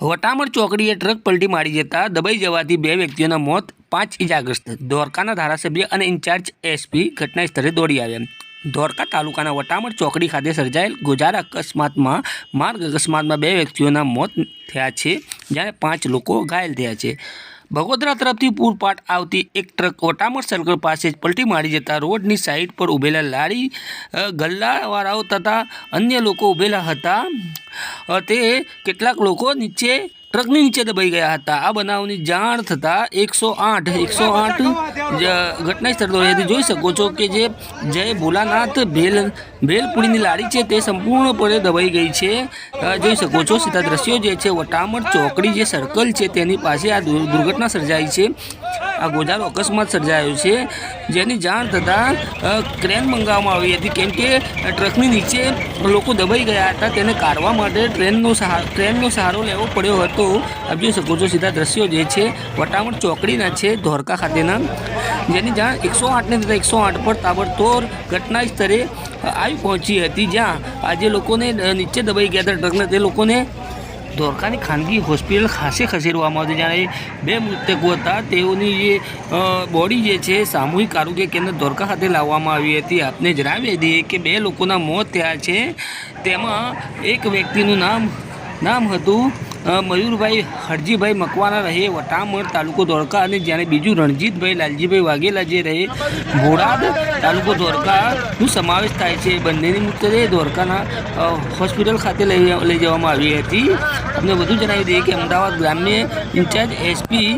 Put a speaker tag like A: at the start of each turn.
A: Vataman ચોકડીએ truck પલટી મારી જતા દબાઈ જવાથી બે વ્યક્તિઓના મોત પાંચ ઇજાગ્રસ્ત. ધોરકાના ધારાસભ્ય અને ઇન્ચાર્જ એસપી ઘટના સ્થળે દોડી આવ્યા. ધોરકા તાલુકાના વટામણ ચોકડી ખાતે સર્જાયેલ ગોજાર અકસ્માતમાં માર્ગ અકસ્માતમાં બે વ્યક્તિઓના મોત થયા છે, જ્યારે પાંચ લોકો ઘાયલ થયા છે. બગોદરા તરફથી પૂરપાટ આવતી એક ટ્રક ઓટામર સર્કલ પાસે જ પલટી મારી જતા રોડની સાઈડ પર ઊભેલા લારી ગલ્લાવાળાઓ તથા અન્ય લોકો ઊભેલા હતા. તે કેટલાક લોકો નીચે ટ્રકની નીચે દબાઈ ગયા હતા. આ બનાવની જાણ થતાં એકસો આઠ એકસો આઠ ઘટના સ્થળ દોડ્યાથી જોઈ શકો છો કે જે જય ભોલાનાથ ભેલ, ભેલપુરીની લારી છે તે સંપૂર્ણપણે દબાઈ ગઈ છે. જોઈ શકો છો સીધા દ્રશ્યો જે છે, વટામણ ચોકડી જે સર્કલ છે તેની પાસે આ દુર- દુર્ઘટના સર્જાઈ છે. આ ગોજારો અકસ્માત સર્જાયો છે, જેની જાણ થતાં ક્રેન મંગાવવામાં આવી હતી. કેમ કે ટ્રકની નીચે લોકો દબાઈ ગયા હતા. તેને કાઢવા માટે ટ્રેનનો સહારો ટ્રેનનો સહારો લેવો પડ્યો હતો. આપ જોઈ શકો છો, સીધા દ્રશ્યો જે છે વટામણ ચોકડીના છે, ધોરકા ખાતેના, જેની જાણ એકસો આઠને તથા એકસો આઠ પર તાબડતોડ ઘટના સ્થળે આવી પહોંચી હતી. જ્યાં આજે લોકોને નીચે દબાઈ ગયા હતા ટ્રકને. તે લોકોને ધોરકાની ખાનગી હોસ્પિટલ ખાસે ખસેડવામાં આવતી જ્યારે બે મૃતકો હતા, તેઓની જે બોડી જે છે, સામૂહિક આરોગ્ય કેન્દ્ર દ્વારકા ખાતે લાવવામાં આવી હતી. આપને જણાવી દઈએ કે બે લોકોના મોત થયા છે. તેમાં એક વ્યક્તિનું નામ નામ હતું મયુરભાઈ હરજીભાઈ મકવાના રહે, વટામણ તાલુકો ધોળકા અને જ્યારે બીજું રણજીતભાઈ લાલજીભાઈ વાઘેલા જે રહે ભોડાદ તાલુકો ધોળકાનું સમાવેશ થાય છે. બંનેની મૃતદેહ ધોળકાના હોસ્પિટલ ખાતે લઈ લઈ જવામાં આવી હતી. અમને વધુ જણાવી દઈએ કે અમદાવાદ ગ્રામ્ય ઇન્ચાર્જ એસપી